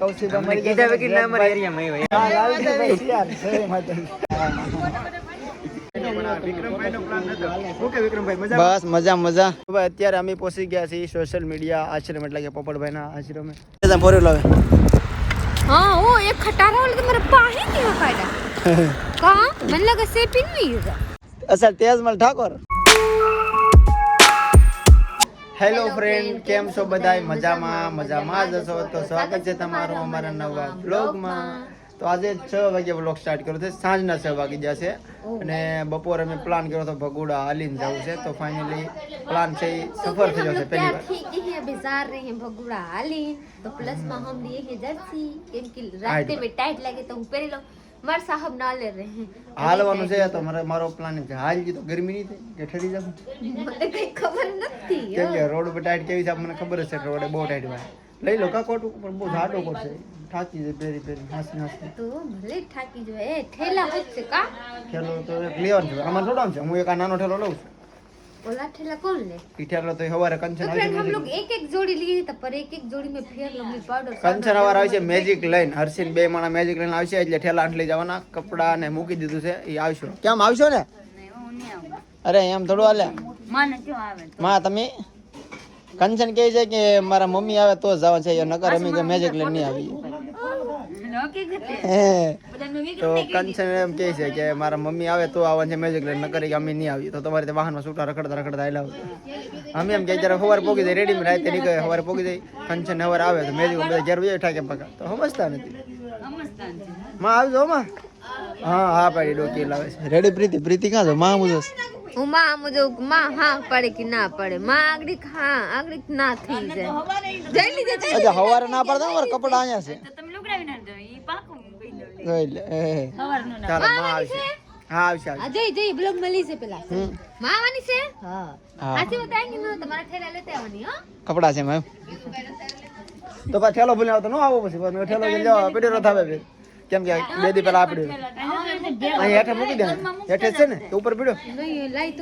કૌશિક અમારી કીધા વકીલ ના અમારી એરિયામાં આવ્યો. બસ મજા મજા. ભાઈ અત્યારે અમે પહોંચી ગયા છીએ સોશિયલ મીડિયા આશ્રમ એટલે કે પોપટભાઈ ના આશ્રમે. તમે લાવે. હા ઓ એક ખટારા ઓલ તમારે પાણી કેવા કાઢા કા? મને લાગે સેપિન મી અસલ તેજમલ ઠાકોર. હેલો ફ્રેન્ડ કેમ છો બધાય મજામાં મજામાં જ હશો તો સ્વાગત છે તમારું અમારા નવા બ્લોગમાં તો આજે છ વાગે બ્લોગ સ્ટાર્ટ કર્યો છે સાંજના છ વાગી જશે અને બપોરે અમે પ્લાન કર્યો હતો ભગુડા હાલીને જવું છે તો ફાઇનલી પ્લાન છે એ સફળ થઈ જશે પહેલી વાર ठीक है अभी जा रहे हैं भगुड़ा हाली तो प्लस में हम लिए हैं जर्सी केम की रास्ते में टाइट लगे तो ऊपर लो मर મારા સાહેબ ના લે રહે. હાલવાનું છે તો મારે મારો પ્લાન છે. હાલ તો ગરમી નહીં થાય કે ઠરી જશે મને ખબર નથી કેમ કે રોડ પર ટાઈટ કેવી છે મને ખબર છે રોડે બહુ ટાઈટ હોય. લઈ લો કા કોટ પણ બહુ ઝાડો કોટ છે. ઠાકી જાય પેરી પેરી હાસી હાસી. તો ભલે ઠાકી જાય. એ ઠેલા મૂકશે કા? ઠેલો તો એક છે આમાં થોડો છે. હું એક નાનો ઠેલો લઉં છું. ओला ठेला कौन ले ઈ ઠેલો તો સવારે કંચન तो આવે फ्रेंड हम છે लोग एक एक जोड़ी लिए थे पर एक एक जोड़ी में फेयर लवली पाउडर કંચન સવારે આવે છે મેજિક લઈને હર્ષિન બે માણા મેજિક લઈને આવશે એટલે ઠેલા આંઠ લઈ જવાના કપડા ને મૂકી દીધું છે એ આવશો કેમ આવશો ને અરે એમ થોડું હાલે માં તમે કંચન કહે છે કે મારા મમ્મી આવે તો જ જવાનું છે એ નકર અમે કે મેજિક લઈને નહીં આવી હે. તો કંચન એમ કહે છે કે મારા મમ્મી આવે તો આવવાનું છે મેજિક લઈને નકર કે અમે નહીં આવી તો તમારે તે વાહનમાં છૂટા રખડતા રખડતા આવેલા આવતા અમે એમ કે જ્યારે સવારે પોગી જાય રેડી રાતે નીકળે સવારે પોગી જાય કંચન સવારે આવે તો મેજિક બધા ઘેર જાય ઠાકે પાકા તો સમજતા નથી. માં આવજો માં. હા હા પાડી ડોકી લાવે છે. રેડી પ્રીતિ? પ્રીતિ કાં છો? માં મુજો હું માં મુજો માં હા પડે કે ના પડે? માં આગળી હા આગળી ના થઈ જાય. જઈ લીધે અચ્છા સવારે ના પડતા ને? કપડા અહીંયા છે. કપડા છે મેમ તો પછી ઠેલો ભૂલી આવતો ન આવો પછી ઠેલો લઈને જવા થાવે કેમ કે બે દી પહેલા આપડે. અહીં હેઠે મૂકી દે હેઠે છે ને? તો ઉપર પીડ્યો નહીં લાઈ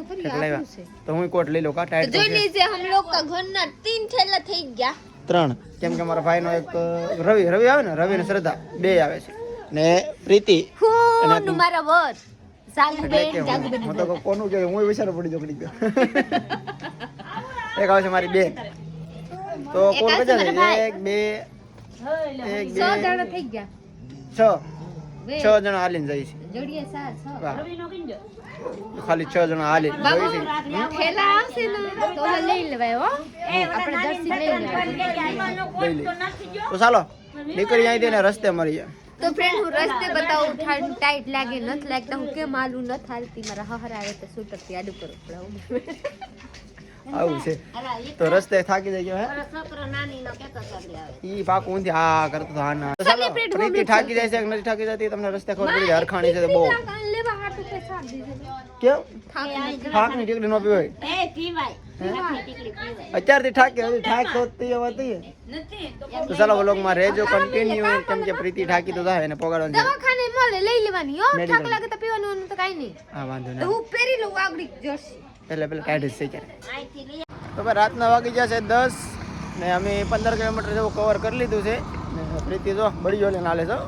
તો હું કોટ લઈ લો કા ટાઈટ જોઈ લીજે હમ લોગ કા ઘરના તીન ઠેલા થઈ ગયા. ત્રણ. કેમ કે મારા ભાઈનો એક રવિ રવિ આવે ને રવિ ને શ્રદ્ધા બે આવે છે. ને પ્રીતિ. હું મારા વર? કે હું- તો કોનું કે હું વિચાર પડી જોકડી ગયો એક આવે છે મારી બેન. તો કોણ બધા છે એક બે એક બે જણા થઈ ગયા. છ. છ જણા હાલીને જાય છે. ખાલી છ જણા હાલી જાય છે. ઠેલા આવશે ને તો લઈ લેવાય હો. આપણે દર્શી લઈ લેવાય. લઈ તો ચાલો નીકળી આવી દે રસ્તે મળી જાય. તો ફ્રેન્ડ હું રસ્તે બતાવું. ટાઈટ લાગે નથી લાગતા. હું કેમ હાલું? નથી હાલતી. મારા હહર આવે તો શૂટરથી આડું કરું આવું છે. તો રસ્તે થાકી જાય હે. ઈ પાક ઊંધી હા કરતો તો હા ના. ચાલો પ્રીતિ, થાકી જાય છે કે નથી થાકી જતી તમને રસ્તે ખબર પડી હરખાણી છે બહુ. લેવા હાટું પૈસા આપી દીધા. કેમ? થાકની ટીકડી નો પીવાય અત્યારથી થાકે હજી થાક તો તે વાત તો ચાલો વ્લોગમાં રહેજો કન્ટિન્યુ કેમ કે પ્રીતિ થાકી તો થાય એને પોગાડવાની. દવાખાને મળે લઈ લેવાની હો. Medical. લાગે તો પીવાનું તો કાઈ નહીં. હા વાંધો નહીં. હું પહેરી લઉં આગળી જર્સી. એટલે પેલા જ થઈ જાય તો ભાઈ રાતના વાગી જશે દસ ને અમે પંદર કિલોમીટર જેવું કવર કરી લીધું છે. ને પ્રીતિ જો બળીઓ લઈને હાલે છો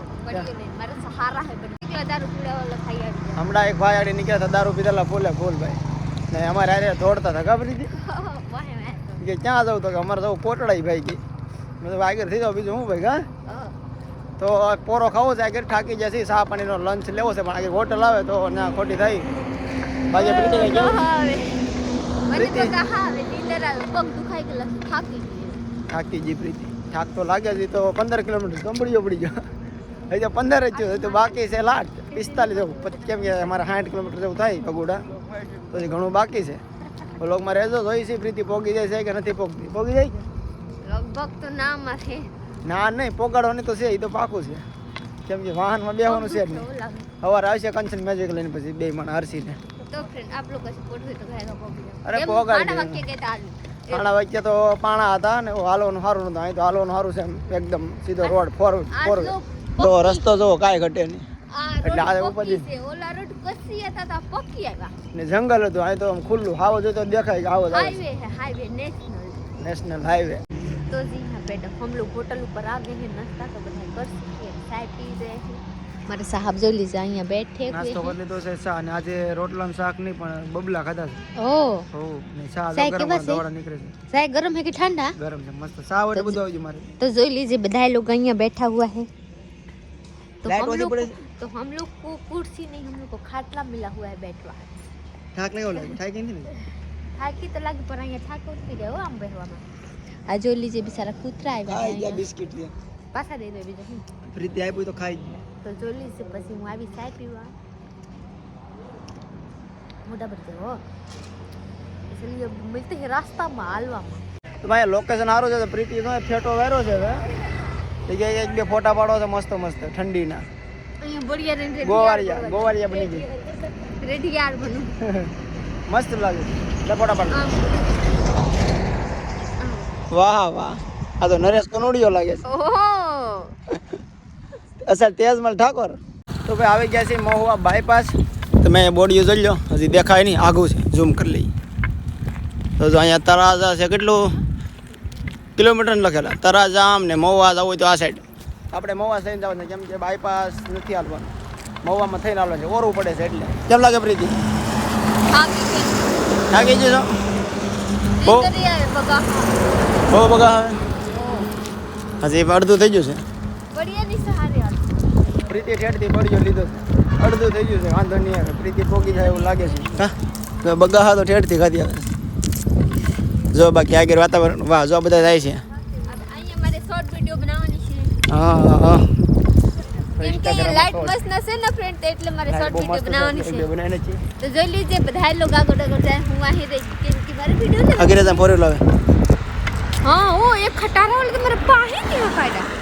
હમણાં એક ભાઈ આડી નીકળ્યા હતા દારૂ પીધેલા ફૂલે ફૂલ ભાઈ. ને અમારે આરે દોડતા હતા ખબર હતી? કે ક્યાં જવું તો કે અમારે જવું કોટડાઈ ભાઈ કે. મેં તો આગળ થઈ જાવ બીજું હું ભાઈ હા. તો પોરો ખાવો છે આગળ થાકી જશે ચા પાણીનો લંચ લેવો છે પણ આગળ હોટલ આવે તો ના ખોટી થઈ બાકી પ્રીતિ કઈ કેવું હવે મને તો કહા હવે નીંદર આવે પગ દુખાઈ ગયેલા થાકી ગઈ થાકી જી પ્રીતિ થાક તો લાગે છે તો પંદર કિલોમીટર કંપડીઓ પડી ગયો હજી તો પંદર જ થયું તો બાકી છે લાટ પિસ્તાલીસ જેવું પછી કેમ કે અમારે સાઠ કિલોમીટર જેવું થાય પગોડા તો ઘણું બાકી છે વ્લોગમાં રહેજો જોઈ છે પ્રીતિ પોગી જાય છે કે નથી પોગતી પોગી જાય લગભગ તો ના ના નહીં પોગાડવાની તો છે એ તો પાકું છે કેમ વાહનમાં બેહવાનું છે જ નહીં. સવારે આવશે કન્સન મેજિક લઈને પછી બે મને હરસીને. અરે પોગાડી પાણા વચ્ચે તો પાણા હતા ને હાલવાનું સારું નતું. અહીં તો હાલવાનું સારું છે એકદમ સીધો રોડ ફોર ફોરવર્ડ તો રસ્તો જો કાંઈ ઘટે નહીં. જંગલ હતું. અહીં તો ખુલ્લું. આવો જો તો દેખાય આવો highway highway national national highway તો જી હા બેટા હમ લોગ હોટલ ઉપર આ ગયે નાસ્તા તો બધા કરશું. ચાય પી રહે છે મારા સાહેબ જો લીધા અહીંયા બેઠે નાસ્તો કરી લીધો છે ચા અને આજે રોટલાનું શાક નહીં પણ બબલા ખાધા છે ઓ હો ને ચા ગરમ દોરા નીકળે છે ચા ગરમ હે કે ઠંડા ગરમ છે મસ્ત ચા વડે બધું આવજો મારે તો જોઈ લીજે બધા લોકો અહીંયા બેઠા હુआ है तो हम लोग तो हम लोग को कुर्सी नहीं हम लोग को खाटला मिला हुआ है बैठवा ठाक नहीं होला ठाक नहीं થાકી તો લાગી પણ અહીંયા થાક ઉતરી ગયો આમ બેહવામાં આ જોઈ લીજે બિચારા કૂતરા આવ્યા બિસ્કિટ લે પાછા દઈ દો બીજું ફ્રીથી આપ્યું તો ખાઈ તો ચોલીસ પછી હું આવી ચાય પીવા મોટા પર જવો ચલીએ મિલતે હે રાસ્તામાં હાલવામાં તો ભાઈ લોકેશન સારું છે તો પ્રીતિ નો ફેટો વેરો છે હવે જગ્યાએ એક બે ફોટા પાડો છે મસ્ત મસ્ત ઠંડીના ગોવારિયા ગોવારિયા બની ગઈ રેડિયાર બનું મસ્ત લાગે લે ફોટા પાડો વાહ વાહ આ તો નરેશ કનોડિયો લાગે છે ઓહો અસલ તેજમલ ઠાકોર. તો ભાઈ આવી ગયા છે મહુવા બાયપાસ તમે બોડીઓ જોઈ લો. હજી દેખાય નહીં. આઘું છે. ઝૂમ કરી લઈ તો જો અહીંયા તરાજા છે. કેટલું? કિલોમીટર લખેલા. તરાજામ ને મહુવા જવું હોય તો આ સાઈડ આપણે મહુવા થઈને જવાનું કેમ કે બાયપાસ નથી હાલવાનું. મહુવામાં થઈને હાલવાનું છે. ઓરવું પડે છે એટલે. કેમ લાગે પ્રીતિ? થાકી જશો બહુ? બહુ બગા હવે હજી અડધું થઈ ગયું છે બળિયા ની સહારે હાલ પ્રીતિ ઠેઠથી પડ્યો લીધો. અડધું થઈ ગયું છે વાંધો નહીં આવે. પ્રીતિ પોગી જાય એવું લાગે છે. હા? તો બગા હા તો ઠેઠથી ખાધી આવે જો બાકી આગળ વાતાવરણ વાહ જો બધા જાય છે. અહીંયા મારે શોર્ટ વિડિયો બનાવવાની હા હા હા લાઈટ મસ્ત નસે ને ફ્રેન્ડ એટલે મારે શોર્ટ વિડિયો બનાવવાની છે. તો જોઈ લીજે બધા લોકો આગળ આગળ જાય. હું અહીં રહી કેમ કે મારે વિડિયો છે. આગળ તમે ફોર લાવે. હા હું એક ખટારા વાળો તો મારે પાહી કેવા કાઢ્યા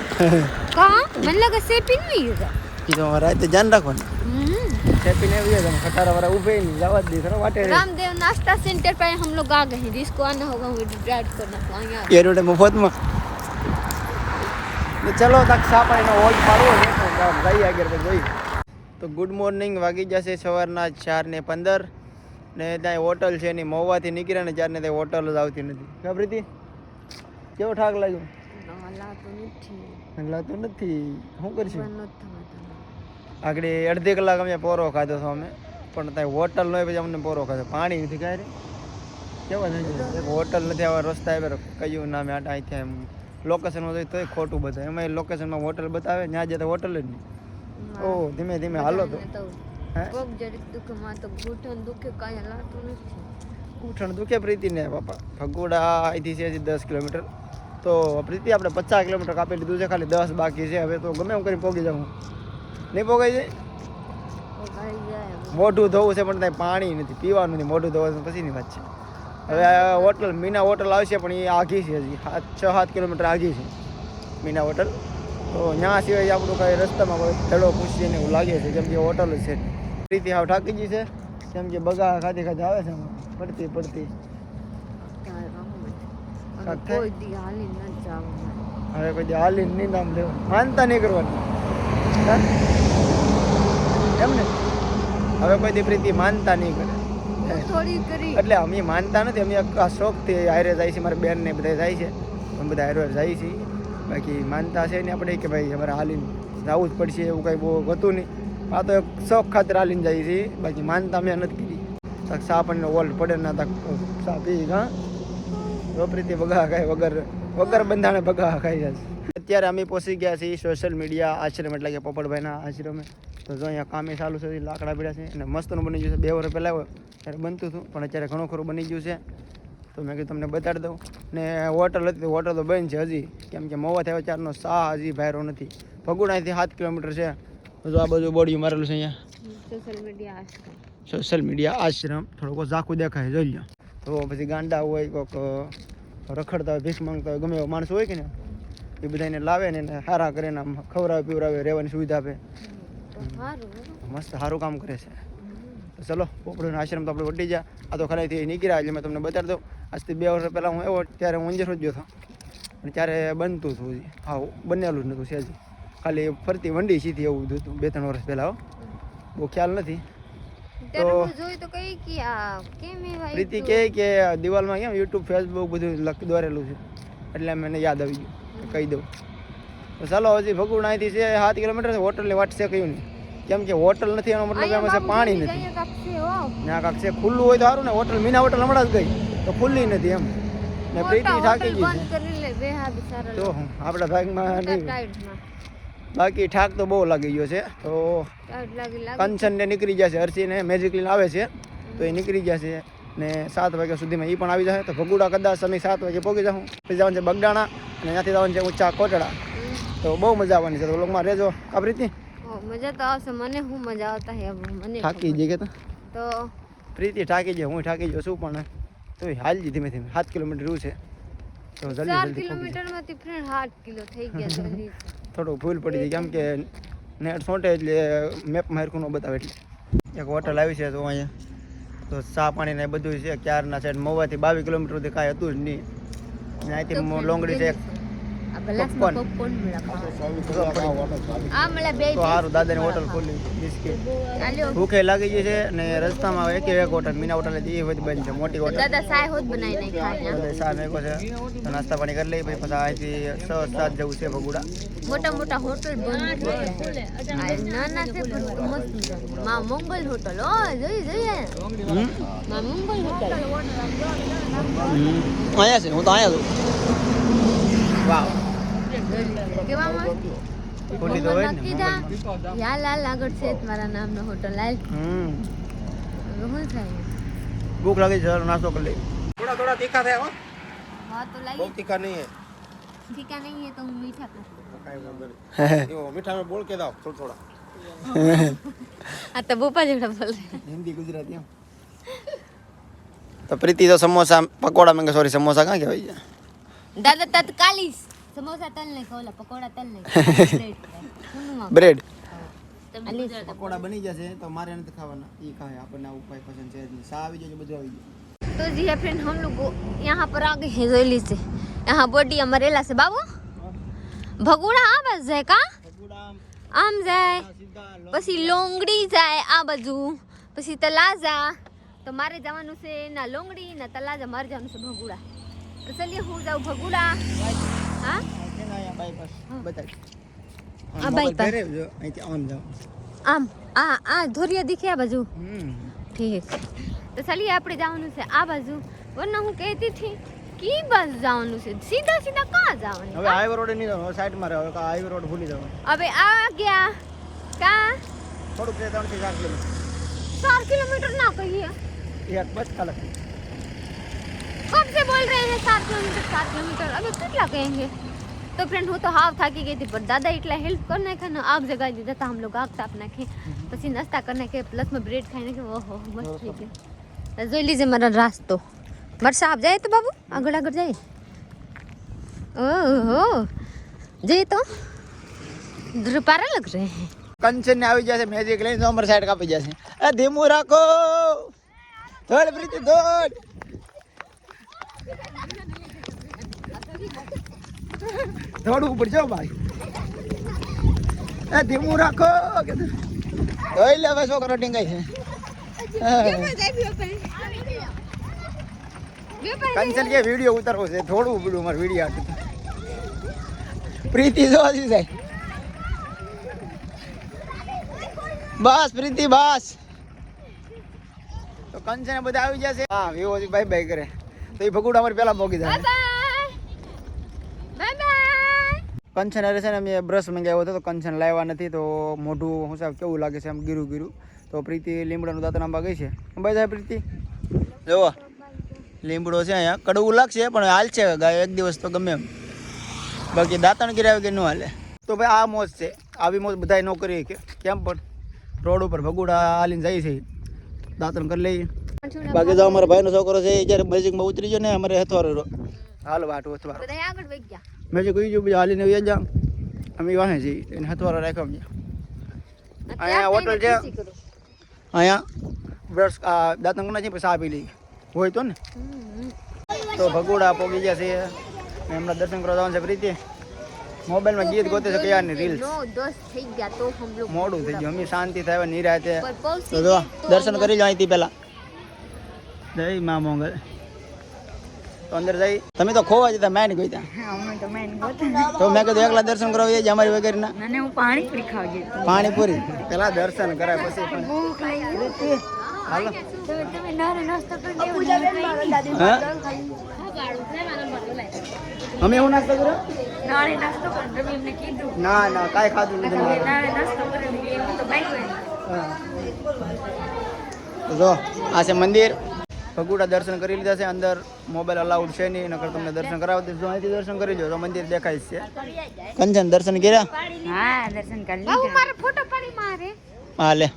કા મને લાગે સેપિંગ નહીં હતા એ તો રાતે ધ્યાન રાખવાનું ખેપીને આવી જાય તમે ખટારા વાળા ઊભે નહીં જવા જ દે ખરો વાટે रामदेव नाश्ता सेंटर पे हम लोग आ गए हैं जिसको आना होगा वो ड्राइव करना तो यहाँ એ રોડે મફતમાં ને ચલો તક સા પાણીનો હોલ્ડ પાડવો છે તો જાઓ, જઈએ આગળ પછી જોઈએ તો ગુડ મોર્નિંગ વાગી જશે સવારના ચાર ને પંદર ને ત્યાં હોટલ છે એની મહુવાથી નીકળ્યા ને ચાર ને ત્યાં હોટલ જ આવતી નથી ખબર હતી કેવો ઠાક લાગ્યો નગલાતો નથી. શું કરશું? આગળ અડધી કલાક અમે પોરો ખાધો છો અમે. પણ ત્યાં હોટલ નહીં પછી અમને પોરો ખાધો. પાણી નથી કાંઈ કેવા થઈ હોટલ નથી આવા રસ્તા આવ્યા કયું નામે આટા અહીંથી એમ લોકેશનમાં હોય તોય ખોટું બતાવે એમાં એ લોકેશનમાં હોટલ બતાવે ત્યાં જતા હોટલ જ નહીં. ઓ ધીમે ધીમે હાલો તો. ઘૂંટણ દુખે પ્રીતિને બાપા. ભગોડા અહીંથી છે દસ કિલોમીટર. તો પ્રીતિ આપણે પચાસ કિલોમીટર કાપી લીધું છે ખાલી દસ બાકી છે. હવે તો ગમે એમ કરીને પોગી જાઉં. નહીં પોગાઈ જાય? મોઢું ધોવું છે પણ ત્યાં પાણી નથી પીવાનું નથી મોઢું ધોવાનું પછીની વાત છે. હવે આ હોટલ મીના હોટલ આવશે પણ એ આઘી છે હજી. છ સાત કિલોમીટર આઘી છે મીના હોટલ. તો ત્યાં સિવાય આપણું કાંઈ રસ્તામાં કોઈ ધડો પૂછીએ ને એવું લાગે છે કેમ કે હોટલ છે. પ્રીતિ હાવ ઠાકી ગઈ છે કેમ કે બગા ખાતી ખાતી આવે છે. પડતી પડતી ત્યારે રમવું છે. અને કાંઈક થાય? કોઈ દી હાલી ન જવાનું હવે કોઈ દી હાલીને નહીં નામ લેવાનું માનતા નહીં કરવાની. એમ ને? હવે કોઈ દી પ્રીતિ માનતા નહીં કરે. થોડી કરી. એટલે અમે માનતા નથી અમે આ શોખથી હારે જાય છે મારા બેન ને બધા જાય છે. અમે બધા હારે જાય છે બાકી માનતા છે ને આપણે કે ભાઈ અમારે હાલીને જવું જ પડશે એવું કંઈ બહુ હતું નહીં. આ તો એક શોખ ખાતર હાલીને જાય છે. બાકી માનતા અમે નથી કરી. સાપ સા પણ ઓલ્ડ પડે ના તક સા પી હા. રોપરીથી બગા ખાય વગર વગર બંધાણે બગા ખાઈ જાય અત્યારે અમે પહોંચી ગયા છીએ સોશિયલ મીડિયા આશ્રમ એટલે કે પોપટભાઈના આશ્રમે. તો જો અહીંયા કામે ચાલુ છે લાકડા પીડા છે અને મસ્તનું બની ગયું છે. બે વર્ષ પહેલાં ત્યારે બનતું હતું પણ અત્યારે ઘણું ખરું બની ગયું છે. તો મેં કીધું તમને બતાડી દઉં. ને હોટલ હતી હોટલ તો બંધ છે હજી. કેમ કે મોવા થયા ચારનો સાહ હજી ભાયરો નથી. ફગુણાથી સાત કિલોમીટર છે. તો આ બાજુ બોડી મારેલું છે અહીંયા. સોશિયલ મીડિયા આશ્રમ. સોશિયલ મીડિયા આશ્રમ. થોડુંક ઝાખું દેખાય જોઈ લો તો પછી ગાંડા હોય કોઈક રખડતા હોય ભીખ માંગતા હોય ગમે એવો માણસ હોય કે ને એ બધાને લાવે ને એને સારા કરે ને આમ ખવડાવે પીવડાવે રહેવાની સુવિધા આપે. મસ્ત સારું કામ કરે છે. તો ચલો પોપડોનો આશ્રમ તો આપણે વટી જા આ તો ખાલીથી નીકળ્યા એટલે મેં તમને બતાડી દઉં. આજથી બે વર્ષ પહેલાં હું આવ્યો ત્યારે હું અંજર જ ગયો હતો. અને ત્યારે બનતું હતું હા બનેલું જ નહોતું સહેજ ખાલી ફરતી વંડી સીધી એવું બધું હતું બે ત્રણ વર્ષ પહેલાં બહુ ખ્યાલ નથી. તો કઈ કે આ કેમ એવા પ્રીતિ કહે કે દિવાલમાં કેમ યુટ્યુબ ફેસબુક બધું લખ દોરેલું છે. એટલે મને યાદ આવી ગયું. કહી દઉં. તો ચાલો હજી ભગુડ અહીંથી છે સાત કિલોમીટર છે હોટલની વાટ છે કયું નહીં. કેમ કે હોટલ નથી એનો મતલબ એમાં છે પાણી નથી. ના કાંક છે. ખુલ્લું હોય તો સારું ને હોટલ મીના હોટલ હમણાં જ ગઈ. તો ખુલ્લી નથી એમ. ને પ્રીતિ થાકી ગઈ તો આપણા ભાગમાં બાકી ઠાક તો બહુ લાગી ગયો છે. તો કંચન ને નીકળી જશે હર્ષિને મેજિક લીન આવે છે. તો એ નીકળી જશે ને સાત વાગ્યા સુધીમાં એ પણ આવી જશે તો ભગુડા કદાચ અમે સાત વાગે પહોંચી જાઉં. પછી જવાનું છે બગડાણા અને ત્યાંથી જવાનું છે ઊંચા કોટડા. તો બહુ મજા આવવાની છે. તો લોકમાં રહેજો. આ પ્રીતિ મજા તો આવશે. મને હું મજા આવતા હે મને થાકી જઈ ગયા તો પ્રીતિ થાકી જાય હું થાકી જાઉં શું પણ તો હાલજી ધીમે ધીમે. સાત કિલોમીટર રહ્યું છે. તો જલ્દી જલ્દી પહોંચી કિલોમીટરમાંથી ફ્રેન્ડ સાત કિલો થઈ ગયા જલ્દી થોડું ભૂલ પડી જાય કેમ કે નેટ સોંટે એટલે મેપમાં હરખું ન બતાવે એટલે. એક હોટલ આવી છે તો અહીંયા. તો ચા પાણી ને બધું છે. ક્યારના સાઈડ મવાથી બાવીસ કિલોમીટર સુધી કાંઈ હતું જ નહીં. અહીંથી મો- લોંગડી છે દાદાની હોટલ ખોલી બિસ્કિટ. ભૂખે લાગી ગઈ છે ને રસ્તામાં એક એક હોટલ મીના હોટલ હતી એ બધી બંધ છે મોટી હોટલ દાદા સાય હોત બનાવી નાખ્યા બધા ચા મેકો છે. તો નાસ્તા પાણી કરી લઈ પછી પાછા અહીંથી છ સાત જવું છે ભગુડા. મોટા મોટા હોટલ બંધ. નાના છે પણ મસ્તમાં મંગલ હોટલ ઓ જોઈ જોઈએ. માં મંગલ હોટલ અહીંયા છે હું તો અહીંયા છું. ભૂખ લાગી છે નાસ્તો કરી લે થોડા થોડા તીખા થયા તીખા નહીં બોલ કે દાવ થોડા થોડા. આ ગુજરાતી પ્રીતિ તો સમોસા પકોડા મંગે સોરી સમોસા ક્યાં કહેવાય? દાદા તત્કાલીસ સમોસા તલ નહીં ખવલા પકોડા તલ નહીં બ્રેડ. પકોડા બની જશે તો મારે નથી ખાવાના. એ ખાય આપણને આ ઉપાય પસંદ છે જ સા આવી જજો બધું આવી જશે તો જી હે ફ્રેન્ડ હમ લોકો યહાં પર આ ગઈ જોઈ છે. યહાં બોટી મરેલા છે બાબુ? ભગુડા આ બસ જાય કા? આમ. જાય. પછી લોંગડી જાય આ બાજુ. પછી તલાજા. તો મારે જવાનું છે ના લોંગડી ના તલાજા મારે જવાનું છે ભગુડા. તો ચલીએ હું જાઉં ભગુડા હા આ bypass. અહીંથી આમ જાઓ આમ આ આ ધોરિયા દીખે આ બાજુ હમ ઠીક તો ચલીએ આપણે જવાનું છે આ બાજુ વરના હું કહેતી હતી કી બસ જવાનું છે સીધા સીધા કાં જવાનું હવે હાઈવે રોડ નહીં જવાનું સાઈડમાં રહે હવે હાઈવે રોડ ભૂલી જવાનું હવે આ ગયા કા થોડુંક છે ત્રણથી ચાર કિલોમીટર चार किलोमीटर ना कहिए એક બસ કલાક कब से बोल रहे हैं सात किलोमीटर सात किलोमीटर अभी कितना कहेंगे तो फ्रेंड હું તો હાવ થાકી ગઈ હતી પણ દાદા એટલા હેલ્પ કરી નાખ્યા ને આપ જગા દીધા હતા हम लोग आग ताप नाखे પછી નાસ્તા કરી નાખે પ્લસ में ब्रेड ખાઈ નાખે ઓહો મસ્ત થઈ ગયું જોઈ લીજે મારા રાસ્તો વર્ષા આપ જાય તો બાબુ આગળ આગળ જાય ઓહો જઈએ તો ધ્રુપારા લગ રહે हैं કંચન ને આવી જશે મેજિક લઈને તો અમારી સાઈડ કાપી જશે એ ધીમું રાખો દોડ પ્રીતિ દોડ દોડવું પડશે ભાઈ. એ ધીમું રાખો, કે હવે છોકરો ટીંગાઈ છે. કંચન કે વીડિયો ઉતારવો છે? થોડું પડ્યું મારે વીડિયો પ્રીતિ જોવાથી જાય. બસ, પ્રીતિ, બસ. તો કંચન બધા આવી જશે હા, વિવો ભાઈ ભાઈ કરે. તો એ ભગુડા અમારે પેલા મોકી જાય. કંચન અરે છે ને મેં બ્રશ મંગાવ્યો હતો તો કંચન લાવ્યા નથી તો મોઢું હું સાહેબ કેવું લાગે છે આમ ગીરું ગીરું. તો પ્રીતિ લીમડાનું દાંતણ આંબા ગઈ છે. ભાઈ સાહેબ પ્રીતિ. જુઓ લીમડો છે અહીંયા. કડવું લાગશે પણ હાલ છે ગાય એક દિવસ તો ગમે એમ. બાકી દાંતણ કર્યા કે ન હાલે. તો ભાઈ આ મોજ છે. આવી મોજ બધાય ન કરી કે કેમ પણ? રોડ ઉપર ભગુડા હાલીને જાય છે. દાંતણ કરી લઈએ. બાકી જો અમારા ભાઈનો છોકરો છે એ જ્યારે મેજિકમાં ઉતરી ગયો ને અમારે હથવારો હાલ વાટું ઓથવા બધા આગળ વહી ગયા. મેં જે કહ્યું બીજા હાલીને વ્યા જા અમે વાહે છીએ એને હથવારો રાખ્યો અમે. અહીંયા હોટલ છે. અહીંયા બ્રશ કરી છે પછી ચા લઈ હોય તો ને. તો ભગોડા પોગી ગયા છે. એમના દર્શન કરવા જવાનું છે પ્રીતિ મોબાઈલમાં ગીત ગોતે છે કયા ની લોગ મોડું થઈ ગયું. અમે શાંતિ થાય નિરાતે. તો દર્શન કરી લો અહીંથી પહેલા. જય મા મોગલ તો અંદર જઈ તમે તો ખોવા જતા મેં ગઈ ત્યાં તો મેં કીધું એકલા દર્શન કરવા એ જ અમારી વગેરેના. ના હું પાણીપુરી ખાવા પાણીપુરી. પેલા દર્શન કરાય પછી હાલો. તમે નાસ્તો અમે એવું નાસ્તો કર્યો? ના ના કાંઈ ખાધું નથી હા. જો આ છે મંદિર. ભગુડા દર્શન કરી લીધા છે. અંદર મોબાઈલ અલાઉડ છે નહીં નકર તમને દર્શન કરાવી દઈશું. જો અહીંથી દર્શન કરી લો તો મંદિર દેખાય છે. કંચન દર્શન કર્યા? હા દર્શન કરી બાબુ મારો ફોટો પાડી મારે. હા લે.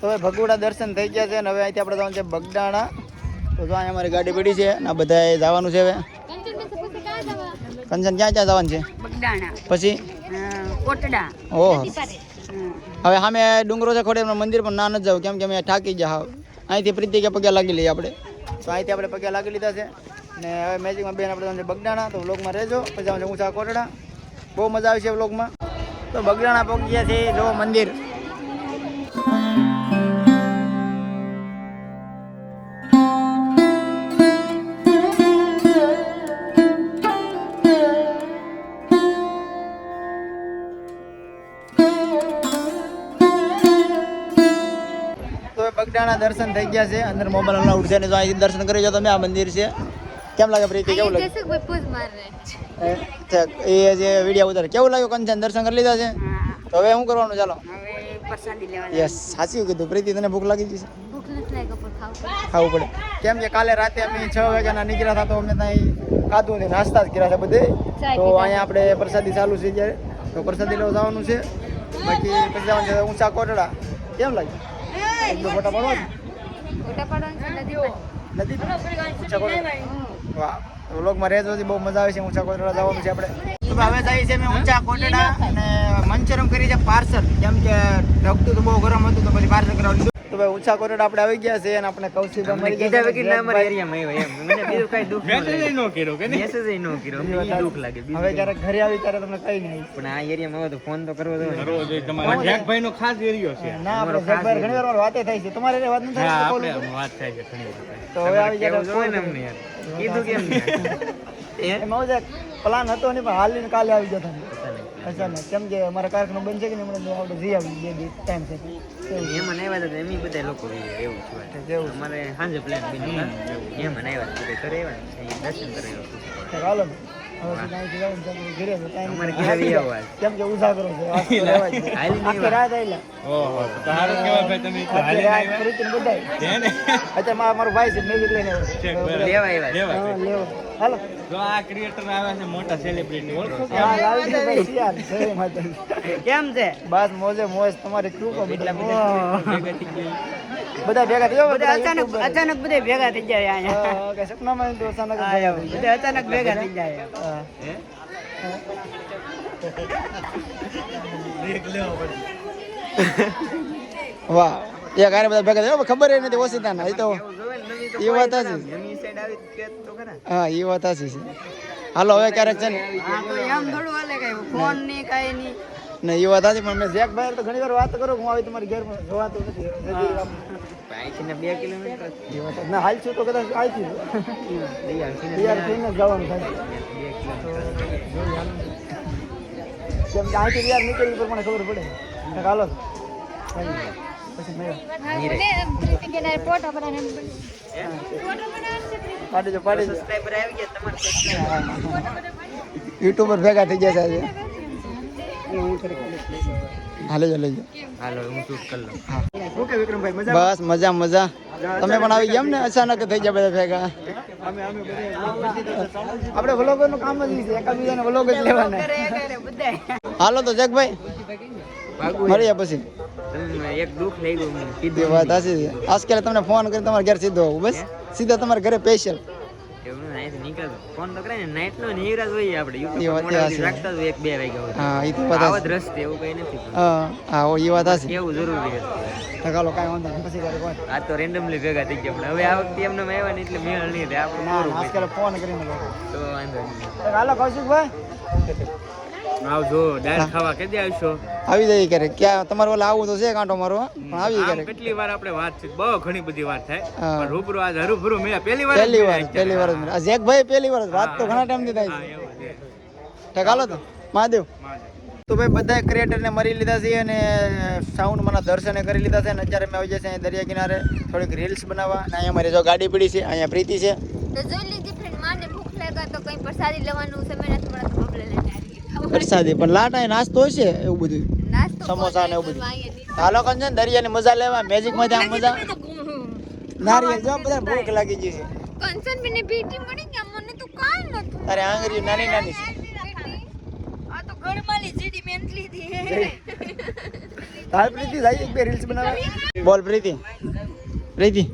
તો હવે ભગુડા દર્શન થઈ ગયા છે અને હવે અહીંથી આપણે જવાનું છે બગડાણા તો જો અહીંયા અમારી ગાડી પડી છે અને આ બધાએ જવાનું છે હવે. કંચન ક્યાં ક્યાં જવાનું છે? બગડાણા પછી? કોટડા. ઓહ. હવે સામે ડુંગરો છે ખોડે મંદિર પણ ના ન જાવ કેમ કે અમે થાકી ગયા હાવ અહીંથી પ્રીતિ કે પગે લાગી લઈએ આપણે. તો અહીંથી આપણે પગે લાગી લીધા છે. ને હવે મેજિકમાં બેન આપણે તમને બગડાણા, તો વ્લોગમાં રહેજો. પછી જવાનું ઊંચા કોટડા બહુ મજા આવે છે વ્લોગમાં. તો બગડાણા ગયા છે જો મંદિર. તો દર્શન થઈ ગયા છે. અંદર મોબાઈલ અલાઉડ છે. ને જો અહીંથી દર્શન કરી જાઓ તમે આ મંદિર છે. કેમ લાગે પ્રીતિ? કેવું લાગે? એ જે વીડિયો ઉતાર. કેવું લાગ્યું કંચન? દર્શન કરી લીધા છે? તો હવે શું કરવાનું? ચાલો. યસ સાચું કીધું. પ્રીતિ તને ભૂખ લાગી ગઈ છે? ખાવ પડે. કેમ કે કાલે રાતે અમે છ વાગ્યાના નીકળ્યા હતા તો અમે ત્યાં ખાધું ને નાસ્તા જ કર્યા છે બધે. તો અહીંયા આપણે પ્રસાદી ચાલુ છે જ્યારે તો પ્રસાદી લેવા જવાનું છે. બાકી પછી જવાનું છે ઊંચા કોટડા. કેમ લાગે એક બે ફોટા પાડવા? ફોટા વ્લોગમાં બહુ મજા આવે છે ઊંચા કોટડા જવાનું છે આપણે. હવે જઈએ છે અમે ઊંચા કોટડા અને મંચરમ કરી છે પાર્સલ. કેમ કે ઢગતું તો બહુ ગરમ હતું તો પછી પાર્સલ કરાવી લીધું તો ભાઈ ઊંચા કોરડ આપણે આવી ગયા છે અને આપણે કૌશિક અમને કીધા વગર ના અમારા એરિયામાં આવ્યા એમ. મને બીજું કાંઈ દુઃખ ન લાગે. નો કર્યો કે મેસેજ ન કર્યો. અમને દુખ લાગે હવે જ્યારે ઘરે આવી ત્યારે તમને કઈ નહીં. પણ આ એરિયામાં આવે તો ફોન તો કરવો જોઈએ કરવો જોઈએ તમારે જેકભાઈ નો ખાસ એરિયો છે. ના આપણે જગભાઈ ઘણી વાર વાતે થાય છે. તમારે વાત નથી હા થાય તો આપણે વાત થાય છે ઘણી વાર તો હવે આવી જાય ગયા કોઈ ને અમને યાર. કીધું કેમ નહીં એ એમાં પ્લાન હતો ને પણ હાલીને કાલે આવી ગયા હતા અચાનક. કેમ કે અમારા કારખાનું બંધ છે કે નહીં હમણાં આપણે જઈ આવી જે ટાઈમ છે. એમાં મને આવ્યા હતા એમ બધા લોકો એવું છે એવું અમારે સાંજે પ્લાન બન્યો એમાં મને આવ્યા હતા ઘરે આવ્યા દર્શન કરી છે. હાલો કેમ કે ઉજાગરો છે મારા મારો ભાઈ છે બરાબર. લેવા આવ્યા લેવો. હાલો. જો આ ક્રિએટર આવ્યા છે મોટા સેલિબ્રિટી ઓળખો. કેમ? છે. બસ મોજે મોજ તમારી કૃપા એટલા બધા ભેગા થઈ બધા થયો બધા અચાનક અચાનક બધા ભેગા થઈ જાય અહીંયા. કે સપનામાં તો અચાનક જ ભેગા થઈ બધા અચાનક ભેગા થઈ જાય દેખ લેવો પડે. વાહ. એ હારે બધા ભેગા થયા ખબર નથી ઓછી તાના એ ને તો એ વાત ખરા. હા એ વાત છે. હાલો હવે ક્યારેક છે ને? હા તો એમ થોડું હાલે કઈ. ફોનની કઈ ની. ને એ વાત સાચી પણ મેં જેક ભાઈ તો ઘણી વાર વાત કરું હું આવી તમારી ઘેર જોવાતું નથી. નજીક આમ. અહીંથી ને બે કિલોમીટર. વાત સાચી. ના હાલ છું તો કદાચ તૈયાર થઈને જવાનું થાય. કેમ કે અહીંથી તૈયાર નીકળી એ પ્રમાણે ખબર પડે. હાલો. પછી મેં પાડી દો પાડી સબસ્ક્રાઇબર આવી ગયા તમારે યુટ્યુબર ભેગા થઈ ગયા છે આજે. હાલે જ લઈ હાલો હું શૂટ કરી લઉં. ઓકે વિક્રમભાઈ મજા બસ મજા મજા. તમે પણ આવી ગયા ને? અચાનક થઈ ગયા બધા ભેગા. આપણે વ્લોગરનું કામ જ નહીં છે એકાબીજાને વ્લોગ જ લેવાના. હાલો તો જગભાઈ. મળીએ પછી. એક દુઃખ લઈ ગયું કીધું વાત સાચી છે. આજકાલ તમને ફોન કરી તમારા ઘરે સીધો બસ? સીધા તમારા ઘરે સ્પેશિયલ ફોન તો કરે ને નાઇટ નો નિરાશ હોઈએ આપણે. યુટ્યુબ મોડા રાખતા એક બે વાગ્યા સુધી. હા એ તો વાત આવો જ સાચી. રસ્તે એવું કઈ નથી. હા હા એ વાત જરૂરી વાંધો નહીં પછી આ તો રેન્ડમલી ભેગા થઈ ગયા પણ હવે આ વખતે એમને આવ્યા ને એટલે મેળ નહીં આપણે આજકાલ ફોન કરીને તો વાંધો નહીં. હાલો કૌશિકભાઈ. આવજો દાળ ખાવા કે દે આવશો આવી જાય ક્યારેક. ક્યાં તમારે ઓલા આવું તો છે કાંટો મારો પણ આવી ક્યારેક. કેટલી વાર આપણે વાતચીત બહુ ઘણી બધી વાર થાય. પણ રૂબરૂ આજ હરુભરું મેં પહેલી વાર પહેલી વાર પહેલી વાર આ જેક ભાઈ પહેલી વાર વાત તો ઘણા ટાઈમથી થાય હા, છે. હાલો તો. મહાદેવ. તો ભાઈ બધા ક્રિએટરને મરી લીધા છે અને સાઉન્ડ મને દર્શને કરી લીધા છે અને અત્યારે મેં આવી જશે અહીંયા દરિયા કિનારે થોડીક રીલ્સ બનાવવા. અને અહીંયા મારી જો ગાડી પડી છે અહીંયા પ્રીતિ છે. તો જોઈ લીધી ફ્રેન્ડ માને ભૂખ લાગા તો કંઈ પ્રસાદી લેવાનું છે મેં નથી મળતું ગઈ. વરસાદી પણ લાટા નાસ્તો હશે એવું બધું. સમોસા ને એવું બધું. હાલો કોણ છે ને દરિયાની મજા લેવા મેજિકમાં ત્યાં મજા. નારિયેલ જો બધા ભૂખ લાગી ગઈ છે. કંચન મને ભેટી મળી ગયા મને તો કાઈ નતું તારે આંગળી નાની નાની છે. આ તો ગળમાલી જીડી મેન્ટલી થી તાર પ્રીતિ જાય એક બે રીલ્સ બનાવવા. બોલ પ્રીતિ. પ્રીતિ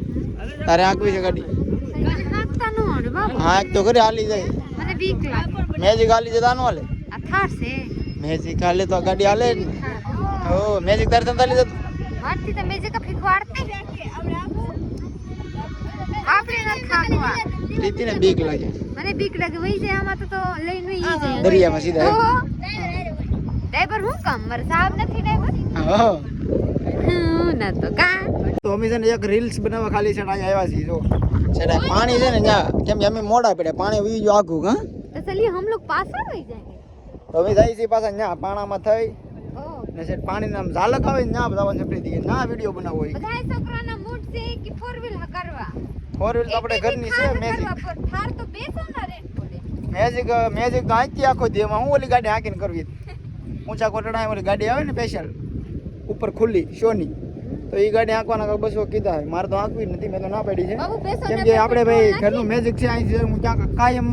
તારે આંકવી છે ગાડી. હા એક તો કરી હાલી જાય. મને બીક લાગે. મેજિક હાલી જતા નો હાલે. થાર છે મેજિક હાલે તો ગાડી હાલે ઓ મેજિક તારે તને લીધો વાટથી તો મેજિક ફીકવાડતી આપણે ન ખાવા પ્રીતિને બીક લાગે મને બીક લાગે વઈ જાય આમાં તો તો લઈને વઈ જાય દરિયામાં સીધા ડ્રાઈવર હું કામ મારે સાહેબ નથી ડ્રાઈવર હો ના તો કા તો અમે છે ને એક રીલ્સ બનાવવા ખાલી છે આવ્યા છીએ જો છેડા પાણી છે ને જા કેમ કે અમે મોડા પડ્યા પાણી વી જો આખું હા તો ચલી હમ લોગ પાછા વઈ જાય અમે જઈએ છીએ પાછા ત્યાં પાણામાં થઈ. ને છે પાણી નામ ઝાલક આવે ને ત્યાં બધા છે પ્રીતિ ના વિડિયો બનાવવો હોય બધા છોકરાના મૂડ છે કે ફોર વ્હીલ કરવા. ફોર વ્હીલ તો આપણે ઘરની છે મેજિક થાર તો બેસવાના રેન્ટ પડે. મેજિક મેજિક તો આખી આખો દી એમાં હું ઓલી ગાડી હાકીને કરવી. ઊંચા કોટડા ઓલી ગાડી આવે ને સ્પેશિયલ ઉપર ખુલ્લી શોની તો એ ગાડી આંકવાના બસો કીધા. મારે તો આંકવી નથી મેં તો ના પાડી છે. કેમ કે બેસો આપણે ભાઈ ઘરનું મેજિક છે અહીંથી હું ક્યાંક કાયમ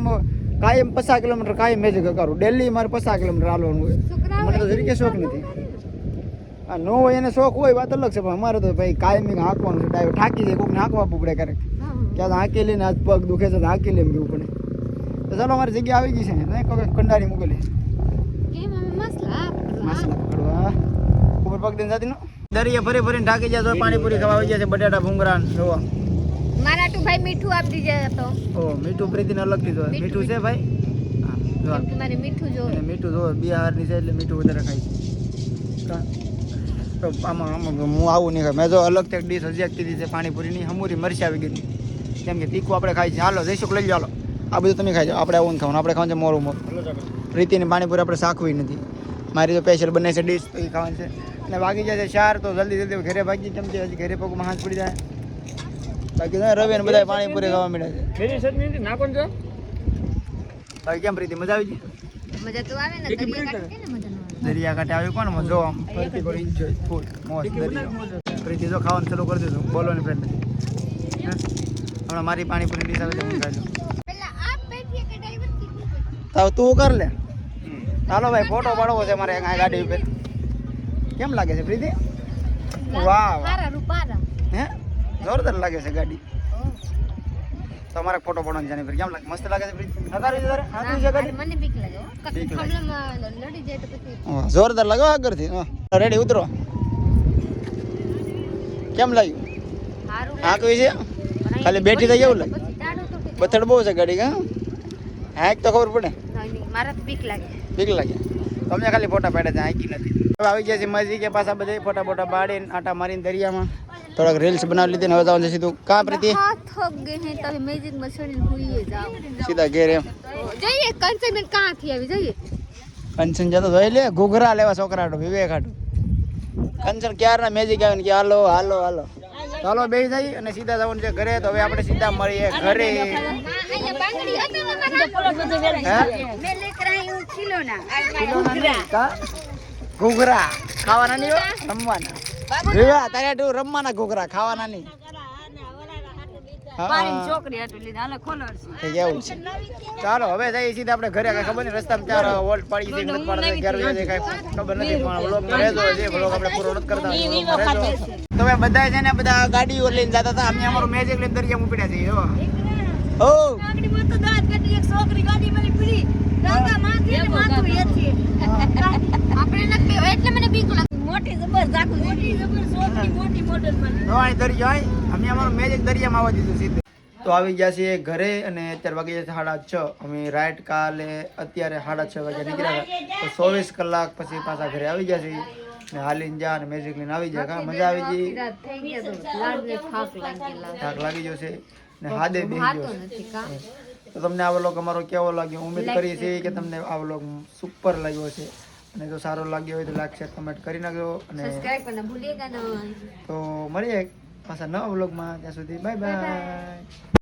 કાયમ પચાસ કિલોમીટર કાયમ મેજિક કરું ડેલી મારે પચાસ કિલોમીટર હાલવાનું હોય. મને તો જરીકે શોખ નથી. આ ન હોય એને શોખ હોય વાત અલગ છે પણ અમારે તો ભાઈ કાયમી હાંકવાનું છે. ડાયવ થાકી જાય કોઈને હાંકવા પડે ક્યારેક. ક્યાં હાંકી લઈને આજ પગ દુખે છે તો હાંકી લઈને જવું પડે. તો ચાલો અમારી જગ્યા આવી ગઈ છે. ને કોઈ કંડારી મોકલી ઉપર પગ દઈને જાતી દરિયા ફરી ફરીને ઢાકી જાય તો પાણીપુરી ખાવા આવી જાય છે બટાટા ભૂંગરા જોવા. મારા ટુ ભાઈ મીઠું આપી દીજે તો ઓ મીઠું પ્રીતિને અલગથી જોઈએ મીઠું, મીઠું છે ભાઈ? હા, જો મારે મીઠું જો મીઠું જો બિહારની છે એટલે મીઠું વધારે ખાય છે. તો આમાં આમાં હું આવું નહીં મેં જો અલગથી એક ડીશ હજી એક કીધી છે પાણીપુરીની. હમુરી મરચી આવી ગઈ. કેમ કે તીખું આપણે ખાઈ છે. હાલો જઈશું લઈ જાઓ આ બધું તમે ખાઈ જાઓ. આપણે આવું ખાવાનું. આપણે ખાવાનું છે મોરું મોરું. પ્રીતિની પાણીપુરી આપણે શાખવી નથી. મારી તો સ્પેશિયલ બને છે ડીશ તો એ ખાવાની છે. અને વાગી જાય છે ચાર તો જલ્દી જલ્દી ઘરે ભાગી કેમ કે હજી ઘરે પગમાં હાથ પડી જાય. બાકી તો રવિ ને બધા પાણીપુરી ખાવા મળ્યા છે. ને જો. બાકી કેમ પ્રીતિ મજા આવી ગઈ? મજા તો આવે ને દરિયા કાંઠે કેને મજા ન દરિયા કાંઠે આવ્યું કોણ? મજો આમ. ફરતી કોઈ એન્જોય ફૂલ મોસ્ટ દરિયો. પ્રીતિ જો ખાવાનું ચાલુ કરી દીધું. બોલો ને ફ્રેન્ડ હમણાં મારી પાણીપુરી આવે છે હું ખાઈ તાવ તું કર લે. ચાલો ભાઈ ફોટો પાડવો છે મારે આ ગાડી ઉપર. કેમ લાગે છે પ્રીતિ? વાહ વાહ. હે? જોરદાર લાગે છે ગાડી. તમારે ફોટો પડવાની જાણી ફરી કેમ લાગે? મસ્ત લાગે છે ગાડી? જોરદાર લાગે આગળથી. રેડી ઉતરો. કેમ લાગ્યું? હાંકવી છે? ખાલી બેઠી થઈ એવું લાગે. બથડ બહુ છે ગાડી કા હાંક તો ખબર પડે. મારા બીક લાગે. બીક લાગે. તમને ખાલી ફોટા પાડ્યા છે હાંકી નથી. આવી ગયા છે મજી કે પાછા બધા ફોટા ફોટા પાડીને આટા મારીને દરિયામાં. થોડાક રીલ્સ બનાવી લીધી ને હવે જવાનું સીધું. કાં પ્રતિ? થક ગઈ હે તમે મેજિકમાં ચડીને જાવ સીધા ઘેર એમ. જઈએ કંચન ને કાં થી આવી? જઈએ. કંચન જતો જોઈ લે ઘૂઘરા લેવા છોકરા વિવેક હાટો કંચન ક્યારના મેજિક આવે ને કે હાલો હાલો હાલો. ચાલો બે થઈ અને સીધા જવાનું છે ઘરે તો હવે આપણે સીધા મળીએ ઘરે. ઘૂઘરા. ખાવાના નહીં રમવાના વિવા તારે તું રમવાના ઘૂઘરા ખાવાના નહીં. ચાલો હવે જઈએ સીધા આપણે ઘરે કાંઈ ખબર નહીં રસ્તામાં ચાર વોલ્ટ પડી છે નથી પાડતા ઘેર જઈએ કાંઈ ખબર નથી પણ વ્લોગમાં રહેજો જે વ્લોગ આપણે પૂરો નથી કરતા તો હવે બધા છે ને બધા ગાડીઓ લઈને જતા હતા અમે અમારું મેજિક લઈને દરિયામાં ઉપડ્યા છીએ જો ઓ છોકરી ગાડી મળી પીડી દાદા માથે માથું એથી આપણે નથી બેહવા, એટલે મને બીક લાગે મોટી જબર જાકુ મોટી જબર છોકરી મોટી મોડલમાં રવાણી દરિયો હોય અમે અમારું મેજિક દરિયામાં આવવા દીધું સીધું. તો આવી ગયા છીએ ઘરે અને અત્યારે વાગી જશે સાડા છ. અમે રાઈટ કાલે અત્યારે સાડા છ વાગે નીકળ્યા હતા. તો ચોવીસ કલાક પછી પાછા ઘરે આવી ગયા છીએ. ને હાલીને જા અને મેજિક લઈને આવી જાય કા મજા આવી ગઈ? થાક લાગી જશે. ને હાદે બેસી છે. તો તમને આ વ્લોગ અમારો કેવો લાગ્યો? ઉમેદ કરીએ છીએ કે તમને આ વ્લોગ સુપર લાગ્યો છે અને જો સારો લાગ્યો હોય તો લાઈક શેર કમેન્ટ કરી નાખજો અને સબસ્ક્રાઇબ કરના ભૂલિયેગા ના તો મળીએ પાછા નવા વ્લોગમાં ત્યાં સુધી બાય બાય